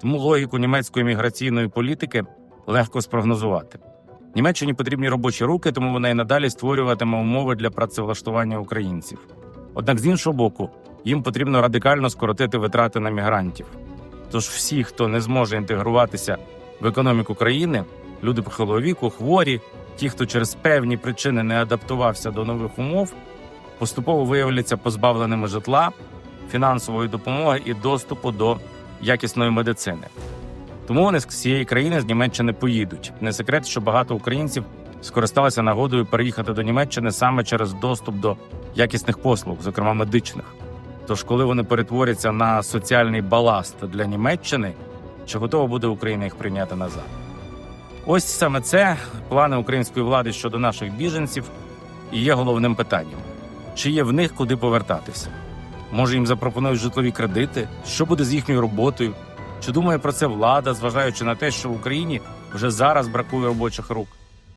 Тому логіку німецької міграційної політики легко спрогнозувати. Німеччині потрібні робочі руки, тому вона і надалі створюватиме умови для працевлаштування українців. Однак з іншого боку, їм потрібно радикально скоротити витрати на мігрантів. Тож всі, хто не зможе інтегруватися в економіку країни, люди похилого віку, хворі, ті, хто через певні причини не адаптувався до нових умов, поступово виявляться позбавленими житла, фінансової допомоги і доступу до якісної медицини. Тому вони з цієї країни з Німеччини поїдуть. Не секрет, що багато українців скористалися нагодою переїхати до Німеччини саме через доступ до якісних послуг, зокрема медичних. Тож, коли вони перетворяться на соціальний баласт для Німеччини, чи готова буде Україна їх прийняти назад? Ось саме це плани української влади щодо наших біженців і є головним питанням: чи є в них куди повертатися? Може їм запропонують житлові кредити? Що буде з їхньою роботою? Чи думає про це влада, зважаючи на те, що в Україні вже зараз бракує робочих рук?